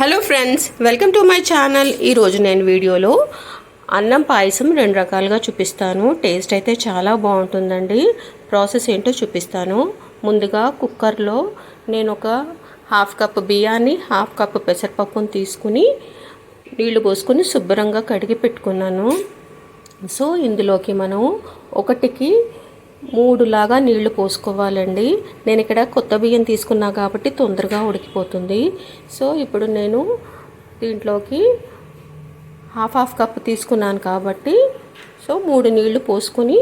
Hello friends welcome to my channel ఈరోజు నేను వీడియోలో అన్నం పాయసం రెండు రకాలుగా చూపిస్తాను. టేస్ట్ అయితే చాలా బాగుంటుందండి. ప్రాసెస్ ఏంటో చూపిస్తాను. ముందుగా కుక్కర్లో నేను ఒక హాఫ్ కప్ బియ్యాన్ని హాఫ్ కప్ పెసరపప్పును తీసుకుని నీళ్ళు పోసుకొని శుభ్రంగా కడిగి పెట్టుకున్నాను. సో ఇందులోకి మనం ఒకటికి మూడు లాగా నీళ్ళు పోసుకోవాలండి. నేను ఇక్కడ కొత్త బియ్యం తీసుకున్నా కాబట్టి తొందరగా ఉడికిపోతుంది. సో ఇప్పుడు నేను దీంట్లోకి హాఫ్ హాఫ్ కప్ తీసుకున్నాను కాబట్టి సో మూడు నీళ్ళు పోసుకొని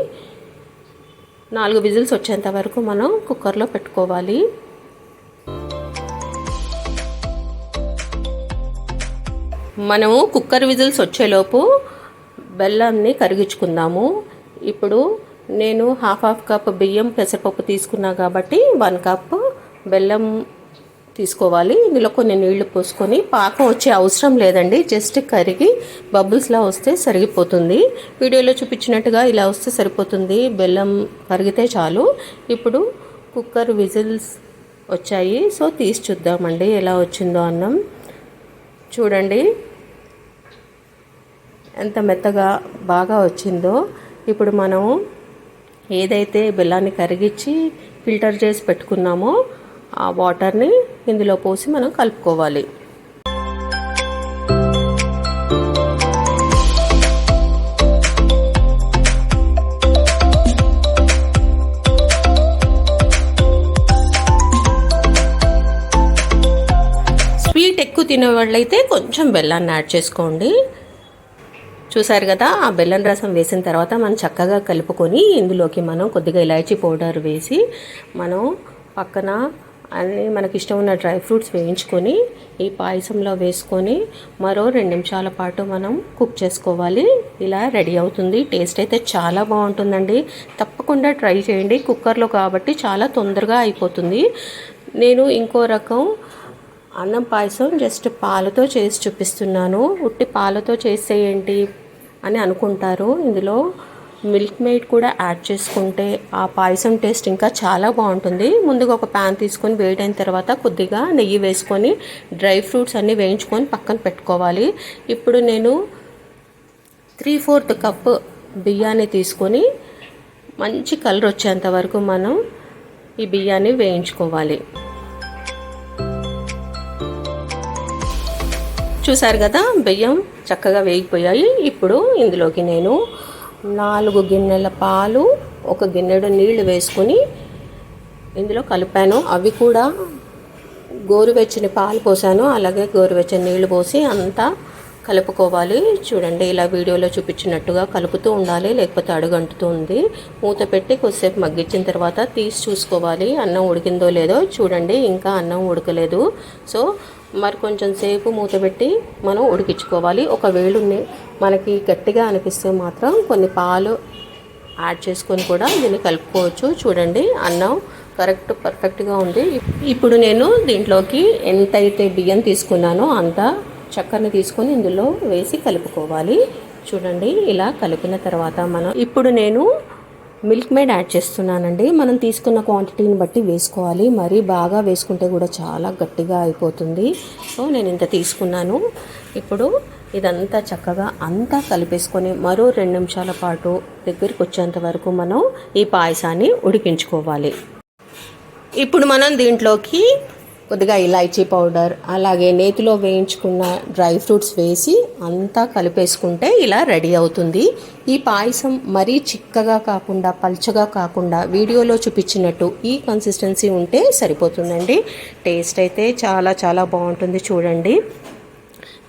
నాలుగు విజిల్స్ వచ్చేంత వరకు మనం కుక్కర్లో పెట్టుకోవాలి. మనము కుక్కర్ విజిల్స్ వచ్చేలోపు బెల్లాన్ని కరిగించుకుందాము. ఇప్పుడు నేను హాఫ్ హాఫ్ కప్ బియ్యం పెసరపప్పు తీసుకున్నా కాబట్టి వన్ కప్ బెల్లం తీసుకోవాలి. ఇందులో కొన్ని నీళ్ళు పోసుకొని పాకం వచ్చే అవసరం లేదండి. జస్ట్ కరిగి బబుల్స్లా వస్తే సరిగిపోతుంది. వీడియోలో చూపించినట్టుగా ఇలా వస్తే సరిపోతుంది. బెల్లం కరిగితే చాలు. ఇప్పుడు కుక్కర్ విజిల్స్ వచ్చాయి. సో తీసి చూద్దామండి ఎలా వచ్చిందో అన్నం. చూడండి. ఎంత మెత్తగా బాగా వచ్చిందో. ఇప్పుడు మనం ఏదైతే బెల్లాన్ని కరిగించి ఫిల్టర్ చేసి పెట్టుకున్నామో ఆ వాటర్ని ఇందులో పోసి మనం కలుపుకోవాలి. స్వీట్ ఎక్కువ తినే వాళ్ళైతే కొంచెం బెల్లాన్ని యాడ్ చేసుకోండి. చూసారు కదా ఆ బెల్లం రసం వేసిన తర్వాత మనం చక్కగా కలుపుకొని ఇందులోకి మనం కొద్దిగా ఇలాచీ పౌడర్ వేసి మనం పక్కన అన్ని మనకి ఇష్టం ఉన్న డ్రై ఫ్రూట్స్ వేయించుకొని ఈ పాయసంలో వేసుకొని మరో రెండు నిమిషాల పాటు మనం కుక్ చేసుకోవాలి. ఇలా రెడీ అవుతుంది. టేస్ట్ అయితే చాలా బాగుంటుందండి. తప్పకుండా ట్రై చేయండి. కుక్కర్లో కాబట్టి చాలా తొందరగా అయిపోతుంది. నేను ఇంకో రకం అన్నం పాయసం జస్ట్ పాలతో చేసి చూపిస్తున్నాను. ఉట్టి పాలతో చేసేయండి. అని అనుకుంటారు. ఇందులో మిల్క్ మేడ్ కూడా యాడ్ చేసుకుంటే ఆ పాయసం టేస్ట్ ఇంకా చాలా బాగుంటుంది. ముందుగా ఒక ప్యాన్ తీసుకొని వేడైన తర్వాత కొద్దిగా నెయ్యి వేసుకొని డ్రై ఫ్రూట్స్ అన్నీ వేయించుకొని పక్కన పెట్టుకోవాలి. ఇప్పుడు నేను త్రీ ఫోర్త్ కప్ బియ్యాన్ని తీసుకొని మంచి కలర్ వచ్చేంత వరకు మనం ఈ బియ్యాన్ని వేయించుకోవాలి. చూసారు కదా బియ్యం చక్కగా వేగిపోయాయి. ఇప్పుడు ఇందులోకి నేను నాలుగు గిన్నెల పాలు ఒక గిన్నెడు నీళ్ళు వేసుకొని ఇందులో కలిపాను. అవి కూడా గోరువెచ్చని పాలు పోసాను. అలాగే గోరువెచ్చని నీళ్ళు పోసి అంతా కలుపుకోవాలి. చూడండి ఇలా వీడియోలో చూపించినట్టుగా కలుపుతూ ఉండాలి లేకపోతే అడుగంటుతూ ఉంది. మూత పెట్టి కొద్దిసేపు మగ్గించిన తర్వాత తీసి చూసుకోవాలి. అన్నం ఉడికిందో లేదో చూడండి ఇంకా అన్నం ఉడకలేదు. సో మరి కొంచెం సేపు మూత పెట్టి మనం ఉడికించుకోవాలి. ఒకవేళ మనకి గట్టిగా అనిపిస్తే మాత్రం కొన్ని పాలు యాడ్ చేసుకొని కూడా దీన్ని కలుపుకోవచ్చు. చూడండి అన్నం కరెక్ట్ పర్ఫెక్ట్గా ఉంది. ఇప్పుడు నేను దీంట్లోకి ఎంతైతే బియ్యం తీసుకున్నానో అంత చక్కెరని తీసుకొని ఇందులో వేసి కలుపుకోవాలి. చూడండి ఇలా కలిపిన తర్వాత మనం ఇప్పుడు నేను మిల్క్ మేడ్ యాడ్ చేస్తున్నానండి. మనం తీసుకున్న క్వాంటిటీని బట్టి వేసుకోవాలి. మరీ బాగా వేసుకుంటే కూడా చాలా గట్టిగా అయిపోతుంది. సో నేను ఇంత తీసుకున్నాను. ఇప్పుడు ఇదంతా చక్కగా అంతా కలిపేసుకొని మరో రెండు నిమిషాల పాటు దగ్గరికి వచ్చేంత వరకు మనం ఈ పాయసాన్ని ఉడికించుకోవాలి. ఇప్పుడు మనం దీంట్లోకి కొద్దిగా ఇలాచీ పౌడర్ అలాగే నేతిలో వేయించుకున్న డ్రై ఫ్రూట్స్ వేసి అంతా కలిపేసుకుంటే ఇలా రెడీ అవుతుంది. ఈ పాయసం మరీ చిక్కగా కాకుండా పల్చగా కాకుండా వీడియోలో చూపించినట్టు ఈ కన్సిస్టెన్సీ ఉంటే సరిపోతుందండి. టేస్ట్ అయితే చాలా చాలా బాగుంటుంది చూడండి.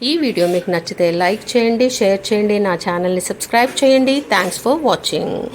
ఈ వీడియో మీకు నచ్చితే లైక్ చేయండి షేర్ చేయండి నా ఛానల్ని సబ్స్క్రైబ్ చేయండి. Thanks for watching